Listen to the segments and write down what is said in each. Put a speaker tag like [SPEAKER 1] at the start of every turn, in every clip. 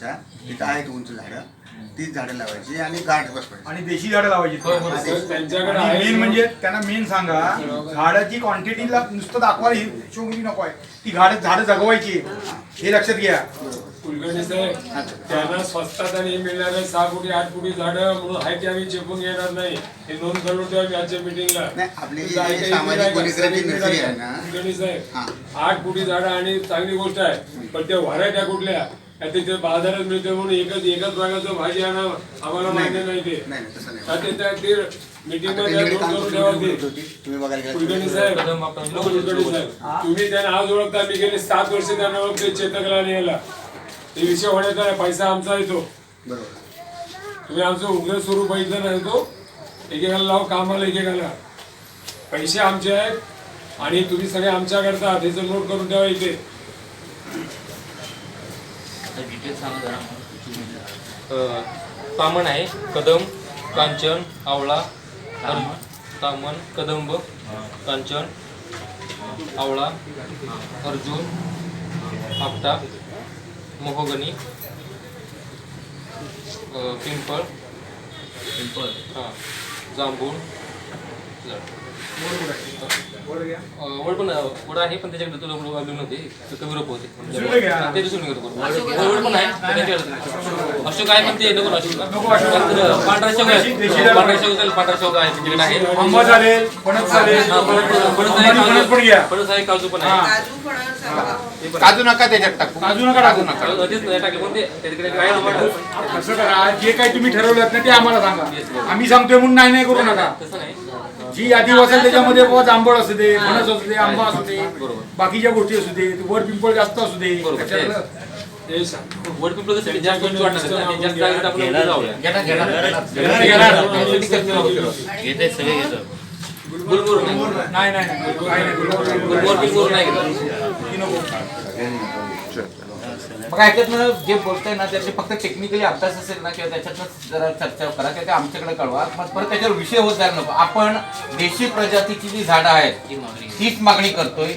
[SPEAKER 1] आमच्या तिथं आहेत उंच झाडं. तीच झाडं लावायची आणि गाठ बसवायची.
[SPEAKER 2] आणि देशी झाडं लावायची.
[SPEAKER 3] त्यांच्याकडे
[SPEAKER 2] आणि मेन म्हणजे त्यांना मेन सांगा झाडाची क्वांटिटीला नुसतं दाखवायला ही नको आहे. ती झाड झाडं जगवायची. हे लक्षात घ्या.
[SPEAKER 3] कुलकर्णी साहेब त्यांना स्वस्तात आणि मिळणार आहे सहा कोटी आठ कोटी झाडं म्हणून आहे ते आम्ही चेपून घेणार नाही. हे नोंद करून ठेवा आजच्या मिटिंगला
[SPEAKER 1] नाही, आपली जी सामाजिक वनीकरणाची नर्सरी आहे ना,
[SPEAKER 3] कुलकर्णी. साहेब आठ कोटी झाडं आणि चांगली गोष्ट आहे. पण त्या व्हरायट्या कुठल्या? त्या तिथे बाजारात मिळते म्हणून एकच एकच प्रकारचं भाजी आणा आम्हाला मान्य नाही ते. त्या ते
[SPEAKER 1] मीटिंगमध्ये? तुम्ही बघायला गेलात
[SPEAKER 3] कुलकर्णी साहेब. कुलकर्णी साहेब. तुम्ही त्यांना आज ओळखता. मी गेले सात वर्ष त्यांना ओळखते. चेतकला आणि याला. ते विषय होण्याचा आहे, पैसा आमचा येतो तुम्ही आमचं उग्र स्वरूप बघितलं नाही तो. एकेकाला लाव कामाला एकेकाला. पैसे आमचे आहेत. आणि तुम्ही सगळे आमच्या करता त्याचं नोट करून ठेवा इथे.
[SPEAKER 4] तामण आहे कदम कांचन आवळा तामण. कदंब कांचन आवळा अर्जुन आपटा मोहगनी अ, पिंपळ पिंपळ. हां जांभूळ वड पण वड आहे पण त्याच्याकडे तुला अजून नव्हते. तर कमी रोप होते.
[SPEAKER 2] दुसरीकडे घ्या.
[SPEAKER 4] ते दुसरीकडे करतो. वड. पण आहे पण त्याच्याकडे नाही. अशोक आहे पण ते नको अशोक.
[SPEAKER 2] नको
[SPEAKER 4] पांढरा शेवगा आहे. पांढरा चालेल, पांढरा शेवगा आहे त्याच्याकडे आहे
[SPEAKER 2] चालेल चालेल
[SPEAKER 4] हा, आहे, काजू- फणस आहे काजू पण
[SPEAKER 2] हा.
[SPEAKER 4] आहे.
[SPEAKER 5] काजू
[SPEAKER 6] नका त्याच्यात टाकू.
[SPEAKER 2] काजू नका टाकू.
[SPEAKER 4] तेच नाही टाकले पण ते त्याच्याकडे काय
[SPEAKER 2] असं करा. जे काही तुम्ही ठरवलं ना ते आम्हाला सांगा. आम्ही सांगतोय म्हणून नाही नाही करू नका.
[SPEAKER 4] तसं नाही.
[SPEAKER 2] जी यादी असेल त्याच्यामध्ये बुवा जांभळ असू दे फणस असू दे आंबा असू दे
[SPEAKER 4] बरोबर.
[SPEAKER 2] बाकीच्या गोष्टी असू दे वर पिंपळ जास्त असू दे
[SPEAKER 4] बरोबर.
[SPEAKER 2] त्याच्यातलं
[SPEAKER 3] सांग
[SPEAKER 4] वड पिंपळ कसं जास्त उंच वाटणार नाही ना, ते जास्त जागेत आपण उंच लावूया.
[SPEAKER 6] घेणार घेणार
[SPEAKER 2] घेणार, घेणार.
[SPEAKER 4] घेते सगळे घेतो. गुलमोहर नाही.
[SPEAKER 2] नाही. नाही नाही. काही नाही.
[SPEAKER 4] गुलमोहर बिलमोहर नाही घेतो.
[SPEAKER 2] ती नको.
[SPEAKER 6] मग ह्याच्यातनं जे बोलतोय ना त्याचे फक्त टेक्निकली अभ्यास असेल ना किंवा त्याच्यातनं जरा चर्चा करा किंवा ते आमच्याकडे कळवा. मग परत त्याच्यावर विषय होत जायला नको. आपण देशी प्रजातीची जी झाडं आहेत तीच मागणी करतोय.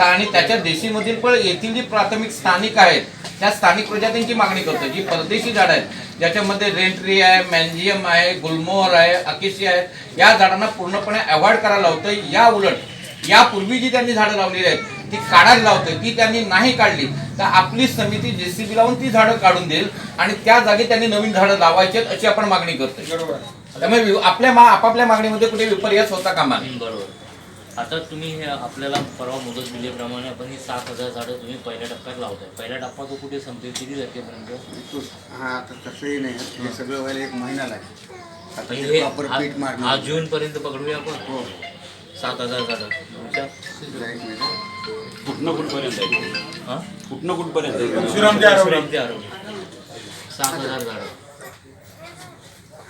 [SPEAKER 6] आणि त्याच्या देशीमधील पण येथील जी प्राथमिक स्थानिक आहेत त्या स्थानिक प्रजातींची मागणी करतोय. जी परदेशी झाडं आहेत ज्याच्यामध्ये रेंट्री आहे मॅन्झियम आहे गुलमोहर आहे अकेशी आहे या झाडांना पूर्णपणे अवॉइड करायला लावतोय. या उलट यापूर्वी जी त्यांनी झाडं लावलेली आहेत ती काढायला लावतोय ती त्यांनी नाही काढली तर आपली समिती जेसीबी लावून ती झाडं काढून देईल आणि त्या जागी त्यांनी नवीन झाडं लावायची आहेत अशी आपण मागणी करतोय. त्यामुळे वि- आपल्या मा आपल्या मागणीमध्ये कुठे विपर्यास होता कामा? नये
[SPEAKER 7] बरोबर. आता तुम्ही हे आपल्याला परवा मुदत दिल्याप्रमाणे आपण ही सात हजार झाडं तुम्ही पहिल्या टप्प्यात लावताय. पहिला टप्पा तो कुठे संपतील किती तारखेपर्यंत?
[SPEAKER 1] हा आता तसंही नाही. हे सगळं व्हायला एक महिना लागेल. आता
[SPEAKER 7] हे
[SPEAKER 1] प्रॉपर पीठ
[SPEAKER 7] आज
[SPEAKER 1] मारणार.
[SPEAKER 7] जून पर्यंत पकडूया आपण.
[SPEAKER 1] हो.
[SPEAKER 7] सात हजार
[SPEAKER 1] मिनिट.
[SPEAKER 8] कुठनं कुठपर्यंत आहे?
[SPEAKER 7] हा?
[SPEAKER 8] कुठनं कुठपर्यंत आहे?
[SPEAKER 2] परशुराम ते आरवली.
[SPEAKER 7] सात हजार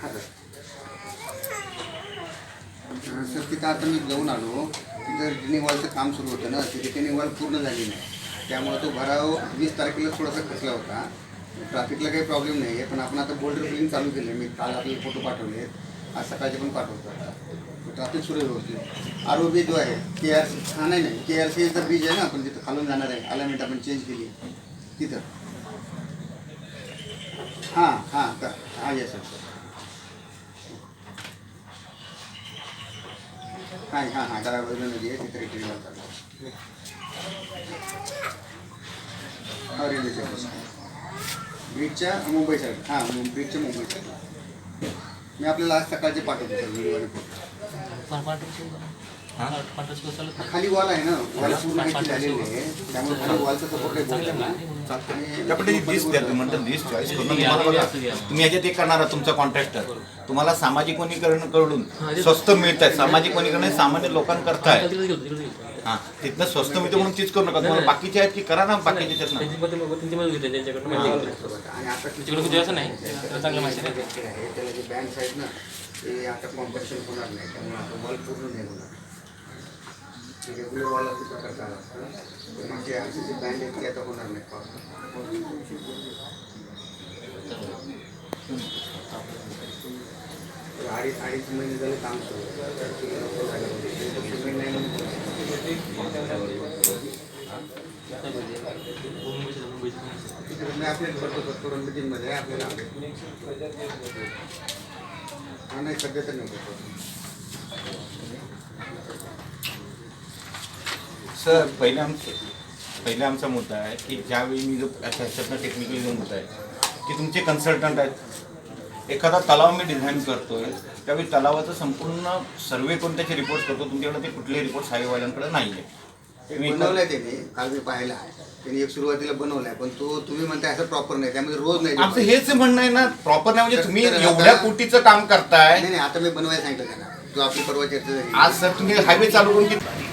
[SPEAKER 1] हा सर. तिथं आता मी जाऊन आलो. तिथं रिटर्निंग वॉलचं काम सुरू होतं ना ती रिटर्निंग वॉल पूर्ण झाली नाही. त्यामुळे तो भराव वीस तारखेला थोडासा खचला होता. ट्रॅफिकला काही प्रॉब्लेम नाही आहे पण आपण आता बोल्डर फिलिंग चालू केलं मी काल आपले फोटो पाठवले आज सकाळचे पण पाठवतो आता. रात्री सुरू आहे व्यवस्थित. आर ओ बी जो आहे के आर सी हा नाही नाही. के आर सी तर ब्रिज आहे ना आपण तिथं खालून जाणार आहे. अलायमेंट आपण चेंज केली. आहे. तिथं. हां हां का? हां येस सर हां हां हां डाव्या नदी आहे तिथे रिटर्न चालू हा रेल्वेच्या ब्रिजच्या मुंबई साईड हां ब्रिजच्या मुंबई साईड मी आपल्याला आज सकाळचे पाठवतो सर व्हिडिओ
[SPEAKER 7] रिपोर्ट
[SPEAKER 1] खाली वॉल आहे ना. वॉल पूर्ण काही झालेली आहे. त्यामुळे खाली वॉलचा सपोर्ट काही बोलत नाही.
[SPEAKER 6] त्यापैकी लिस्ट द्या तुम्ही म्हणता लिस्ट चॉईस करून. तुम्हाला बघा तुम्ही याच्यात एक करणार आहात तुमचा कॉन्ट्रॅक्टर तुम्हाला सामाजिक वनीकरणकडून स्वस्त मिळत आहे सामाजिक वनीकरण हे सामान्य लोकांकरता आहे. हा तिथनं स्वस्त मिळते म्हणून तीच करू नका. तुम्हाला बाकीचे आहेत की करा ना बाकीचे त्यात ना.
[SPEAKER 1] आणि आता
[SPEAKER 4] तिकडे कुठे असं नाही. त्याला चांगलं माहिती नाही.
[SPEAKER 1] आहे त्याला जे बँड आहेत ना ते आता कॉम्पिटिशन होणार नाही. त्यामुळे आता वॉल पूर्ण नाही होणार. ते रेग्युलर वॉल असं प्रकार चालू असतं पण जे आमचे जे बँड आहेत ते आता होणार नाही. अडीच अडीच महिने झाले काम सुरू. मी आपल्याला करतो करतो मीटिंगमध्ये आपल्याला हा नाही सध्या तर नाही
[SPEAKER 6] सर पहिले आमचं पहिला आमचा मुद्दा आहे की ज्यावेळी मी जो अच्छा ह्याच्यातनं टेक्निकली जो मुद्दा आहे की तुमचे कन्सल्टंट आहेत. एखादा तलाव मी डिझाईन करतोय त्यावेळी तलावाचं संपूर्ण सर्वे करून त्याचे रिपोर्ट करतो. तुमच्याकडे ते कुठलेही रिपोर्ट साहेबवाल्यांकडे नाही आहे
[SPEAKER 1] बनवलाय त्याने काल मी पाहिला. त्याने एक सुरुवातीला बनवलाय पण तो तुम्ही म्हणताय असं प्रॉपर नाही त्यामध्ये रोज नाही
[SPEAKER 6] आमचं हेच म्हणणं आहे ना प्रॉपर नाही म्हणजे तुम्ही एवढ्या कोटीचं काम करताय.
[SPEAKER 1] नाही नाही आता मी बनवायला सांगितलं त्यांना. जो आपली परवा चर्चा झाली.
[SPEAKER 6] आज सर तुम्ही हायवे चालू करून किती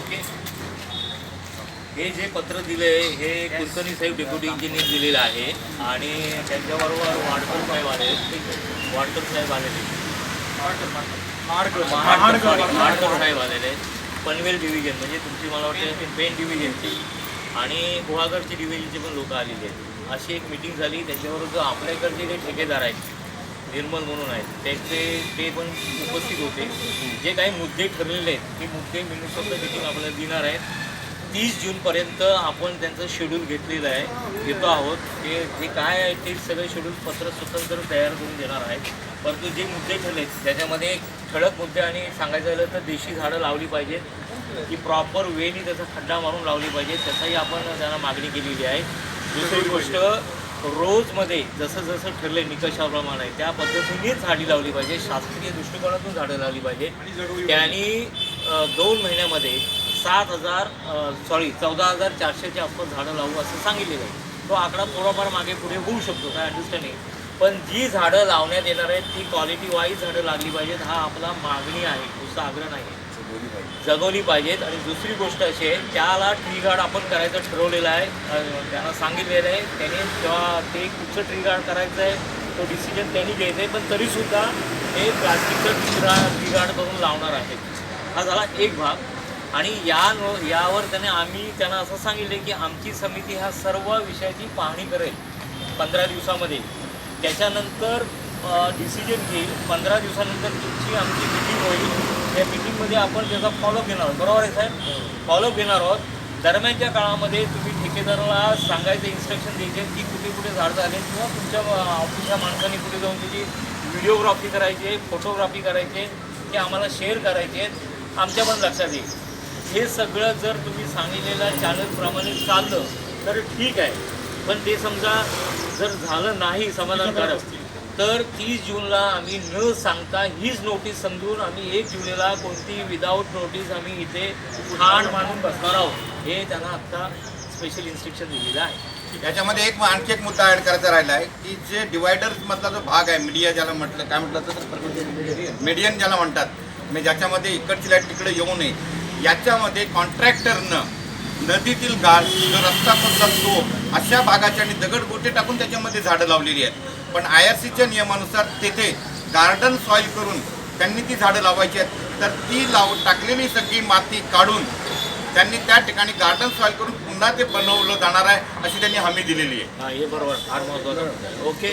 [SPEAKER 7] ओके हे जे पत्र दिले हे कुलकर्णी साहेब डेप्युटी इंजिनियर दिलेलं आहे आणि त्यांच्याबरोबर वाडकर साहेब आले. वाडकर साहेब आलेले. महाडकर महाडकर साहेब आलेले. पनवेल डिव्हिजन म्हणजे तुमची मला वाटते पेन डिव्हिजनची आणि गुहागरची डिव्हिजनचे पण लोक आलेले आहेत. अशी एक मिटिंग झाली. त्याच्याबरोबर जो आपल्याकडचे जे ठेकेदार आहेत निर्मल म्हणून आहेत त्यांचे ते पण उपस्थित होते. जे काही मुद्दे ठरलेले आहेत ते मुद्दे मिनिस्टर मिटिंग आपल्याला देणार आहेत. तीस जूनपर्यंत आपण त्यांचं शेड्यूल घेतलेलं आहे. घेतो आहोत. ते जे काय आहे ते सगळे शेड्यूल पत्र स्वतंत्र तयार करून देणार आहेत. परंतु जे मुद्दे ठरले त्याच्यामध्ये ठळक मुद्दे आणि सांगायचं झालं तर देशी झाडं लावली पाहिजेत की प्रॉपर वेनी त्याचा खड्डा मारून लावली पाहिजे. त्याचाही आपण त्यांना मागणी केलेली आहे. दुसरी गोष्ट रोजमध्ये जसं जसं ठरले निकषाप्रमाणे त्या पद्धतीनेच झाडी लावली पाहिजे. शास्त्रीय दृष्टिकोनातून झाडं लावली पाहिजे. त्यांनी दोन महिन्यामध्ये सात हजार सॉरी चौदा हजार चारशेच्या आसपास झाडं लावू असं सांगितलेलं आहे. तो आकडा थोडाफार मागे पुढे होऊ शकतो काय अंडरस्टँडिंग पण जी झाडं लावण्यात येणार आहेत ती क्वालिटी वाईज झाडं लागली पाहिजेत हा आपला मागणी आहे नुसता आग्रह नाही जगवली पाहिजेत. आणि दुसरी गोष्ट अशी आहे त्याला ट्री गार्ड आपण करायचं ठरवलेलं आहे अ, त्यांना सांगितलेलं आहे त्याने जेव्हा ते कुठचं ट्री गार्ड करायचं आहे तो डिसिजन त्यांनी घ्यायचा आहे पण तरीसुद्धा हे प्लास्टिकचं ट्री गार्ड ट्री गार्ड करून लावणार आहेत हा झाला एक भाग. आणि या यावर त्याने आम्ही त्यांना असं सांगितलं की आमची समिती ह्या सर्व विषयाची पाहणी करेल पंधरा दिवसामध्ये. त्याच्यानंतर डिसिजन घेईल. पंधरा दिवसानंतर तुमची आमची मिटिंग होईल. त्या मिटिंगमध्ये आपण त्याचा फॉलोअप घेणार आहोत. बरोबर आहे साहेब? फॉलोअप घेणार आहोत. दरम्यानच्या काळामध्ये तुम्ही ठेकेदाराला सांगायचं इन्स्ट्रक्शन द्यायचे की कुठे कुठे झाड झाले किंवा तुमच्या ऑफिसच्या माणसांनी कुठे जाऊन त्याची व्हिडिओग्राफी करायची आहे फोटोग्राफी करायची ते आम्हाला शेअर करायचे. आहेत आमच्या पण लक्षात येईल. हे सगळं जर तुम्ही सांगितलेल्या चॅनलप्रमाणे चाललं तर ठीक आहे. पण ते समजा जर झालं नाही समाधानकारक तर तीस जूनला आम्ही न सांगता हीच नोटीस समजून आम्ही एक जुलैला कोणती विदाऊट नोटीस आम्ही इथे ठाण मानून बसणार आहोत हे त्यांना आत्ता स्पेशल इन्स्ट्रक्शन दिलेलं आहे.
[SPEAKER 6] याच्यामध्ये एक आणखी एक मुद्दा ऍड करायचा राहिला आहे की जे डिवायडर्समधला जो भाग आहे मीडिया ज्याला म्हटलं काय म्हटलं तर मीडियन ज्याला म्हणतात म्हणजे ज्याच्यामध्ये इकडची लाइट तिकडे येऊ नये याच्यामध्ये कॉन्ट्रॅक्टरनं नदीतील गाळ रस्ता पडला तो अशा भागाच्या आणि दगडगोटे टाकून त्याच्यामध्ये झाडं लावलेली आहेत. पण आय आर सीच्या नियमानुसार तेथे गार्डन सॉईल करून त्यांनी ती झाडं लावायची आहेत. तर ती लाव टाकलेली सगळी माती काढून त्यांनी त्या ठिकाणी गार्डन सॉईल करून पुन्हा ते बनवलं जाणार आहे अशी त्यांनी हमी दिलेली आहे.
[SPEAKER 7] हे बरोबर. फार महत्वाचं ओके.